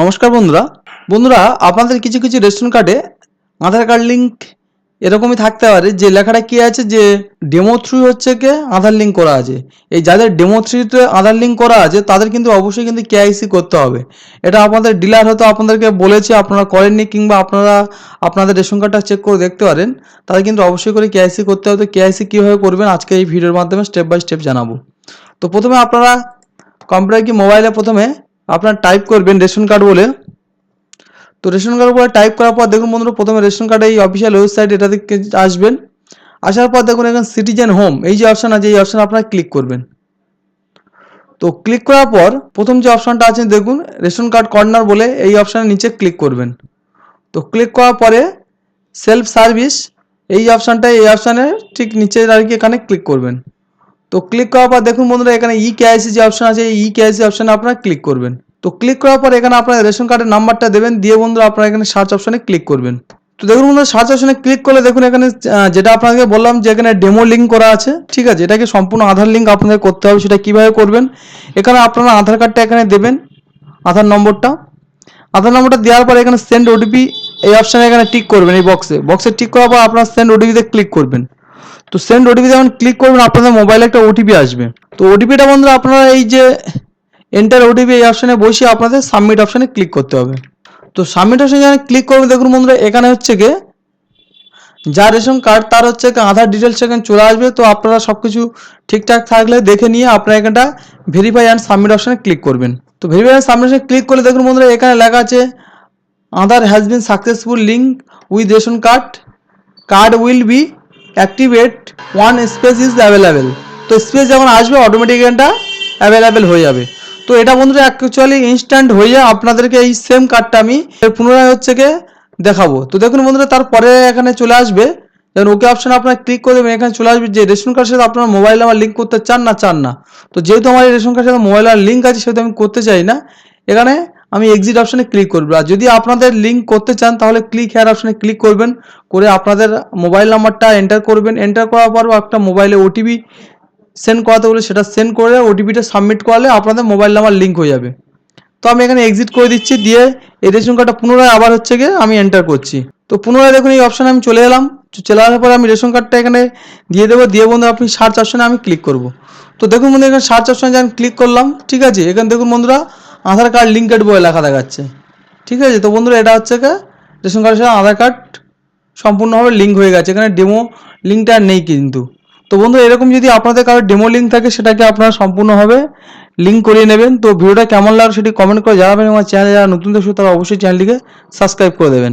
নমস্কার বন্ধুরা। বন্ধুরা, আপনাদের কিছু কিছু রেশন কার্ডে আধার কার্ড লিঙ্ক এরকমই থাকতে পারে, যে লেখাটা কি আছে, যে ডেমো থ্রু হচ্ছে কি, আধার লিঙ্ক করা আছে। এই যাদের ডেমো থ্রুতে আধার লিঙ্ক করা আছে, তাদের কিন্তু অবশ্যই কিন্তু কেআইসি করতে হবে। এটা আপনাদের ডিলার হয়তো আপনাদেরকে বলেছে, আপনারা করেননি কিংবা আপনারা আপনাদের রেশন কার্ডটা চেক করে দেখতে পারেন, তাদের কিন্তু অবশ্যই করে কেআইসি করতে হবে। তো কেআইসি কীভাবে করবেন, আজকে এই ভিডিওর মাধ্যমে স্টেপ বাই স্টেপ জানাব। তো প্রথমে আপনারা কম্পিউটার কি মোবাইলে প্রথমে আপনার টাইপ করবেন রেশন কার্ড বলে। তো রেশন কার্ড উপরে টাইপ করার পর দেখুন বন্ধুরা, প্রথমে রেশন কার্ড এই অফিসিয়াল ওয়েবসাইট এটা থেকে আসবেন। আসার পর দেখুন এখানে সিটিজেন হোম এই যে অপশান আছে, এই অপশান আপনারা ক্লিক করবেন। তো ক্লিক করার পর প্রথম যে অপশানটা আছে, দেখুন রেশন কার্ড কর্নার বলে এই অপশানের নিচে ক্লিক করবেন। তো ক্লিক করার পরে সেলফ সার্ভিস এই অপশানটায় এই অপশানে ঠিক নিচে আর কি এখানে ক্লিক করবেন। তো ক্লিক করার পর দেখুন বন্ধুরা, এখানে ই কেআইসি যে অপশন আছে ই কেআইসি অপশনে আপনারা ক্লিক করবেন। তো ক্লিক করার পর এখানে আপনার রেশন কার্ডের নাম্বারটা দেবেন, দিয়ে বন্ধুরা আপনারা এখানে সার্চ অপশনে ক্লিক করবেন। তো দেখুন বন্ধুরা সার্চ অপশনে ক্লিক করলে দেখুন এখানে যেটা আপনাকে বললাম যে এখানে ডেমো লিঙ্ক করা আছে, ঠিক আছে? এটাকে সম্পূর্ণ আধার লিঙ্ক আপনাদের করতে হবে, সেটা কীভাবে করবেন? এখানে আপনারা আধার কার্ডটা এখানে দেবেন, আধার নম্বরটা আধার নম্বরটা দেওয়ার পরে এখানে সেন্ড ওটিপি এই অপশানে এখানে টিক করবেন এই বক্সে বক্সে টিক করার পর আপনার সেন্ড ওটিপিতে ক্লিক করবেন। তো সেন্ড ওটিপি যখন ক্লিক করবেন, আপনাদের মোবাইলে একটা ওটিপি আসবে। তো ওটিপিটা বন্ধুরা, আপনারা এই যে এন্টার ওটিপি এই অপশানে বসিয়ে আপনাদের সাবমিট অপশানে ক্লিক করতে হবে। তো সাবমিট অপশানে যখন ক্লিক করবেন, দেখুন বন্ধুরা, এখানে হচ্ছে গিয়ে যার রেশন কার্ড তার হচ্ছে আধার ডিটেলস এখানে চলে আসবে। তো আপনারা সব কিছু ঠিকঠাক থাকলে দেখে নিয়ে আপনারা এখানটা ভেরিফাই অ্যান্ড সাবমিট অপশানে ক্লিক করবেন। তো ভেরিফাই অ্যান্ড সাবমিট অপশানে ক্লিক করলে দেখুন বন্ধুরা, এখানে লেখা আছে Aadhaar has been successful link with ration card card will be activate one space is available তো স্পেস যখন আসবে অটোমেটিক এটা অ্যাভেলেবেল হয়ে যাবে। তো এটা বন্ধুরা অ্যাকচুয়ালি ইনস্ট্যান্ট হয়ে আপনাদেরকে এই সেম কার্ডটা আমি পুনরায় হচ্ছে গিয়ে দেখাবো। তো দেখুন বন্ধুরা, তারপরে এখানে চলে আসবে। যেমন ওকে অপশন আপনারা ক্লিক করে দেবেন। এখানে চলে আসবে যে রেশন কার্ডের সাথে আপনার মোবাইল নাম্বার লিঙ্ক করতে চান না চান না। তো যেহেতু আমার এই রেশন কার্ডের সাথে মোবাইল নাম্বার লিঙ্ক আছে, সেহেতু আমি করতে চাই না। এখানে আমি এক্সিট অপশনে ক্লিক করব। আর যদি আপনাদের লিঙ্ক করতে চান, তাহলে ক্লিক হেয়ার অপশনে ক্লিক করবেন। করে আপনাদের মোবাইল নাম্বারটা এন্টার করবেন। এন্টার করার পর একটা মোবাইলে ওটিপি সেন্ড করাতে বলে সেটা সেন্ড করে ওটিপিটা সাবমিট করালে আপনাদের মোবাইল নাম্বার লিঙ্ক হয়ে যাবে। তো আমি এখানে এক্সিট করে দিচ্ছি। দিয়ে এই রেশন কার্ডটা পুনরায় আবার হচ্ছে গিয়ে আমি এন্টার করছি। তো পুনরায় দেখুন এই অপশানে আমি চলে এলাম। চলে আসার পরে আমি রেশন কার্ডটা এখানে দিয়ে দেবো। দিয়ে বন্ধু, আপনি সার্চ অপশানে আমি ক্লিক করব। তো দেখুন বন্ধু, এখানে সার্চ অপশানে যখন ক্লিক করলাম, ঠিক আছে? এখানে দেখুন বন্ধুরা আধার কার্ড লিঙ্কেড বলে লেখা দেখাচ্ছে। ঠিক আছে? তো বন্ধুরা, এটা হচ্ছে কে রেশন কার্ডের সাথে আধার কার্ড সম্পূর্ণভাবে লিঙ্ক হয়ে গেছে। এখানে ডেমো লিঙ্কটা আর নেই কিন্তু। তো বন্ধু এরকম যদি আপনাদের কারোর ডেমো লিঙ্ক থাকে, সেটাকে আপনারা সম্পূর্ণভাবে লিঙ্ক করিয়ে নেবেন। তো ভিডিওটা কেমন লাগল সেটি কমেন্ট করে জানাবেন আমার চ্যানেলে যারা নতুন দেখছ, তারা অবশ্যই চ্যানেলটিকে সাবস্ক্রাইব করে দেবেন।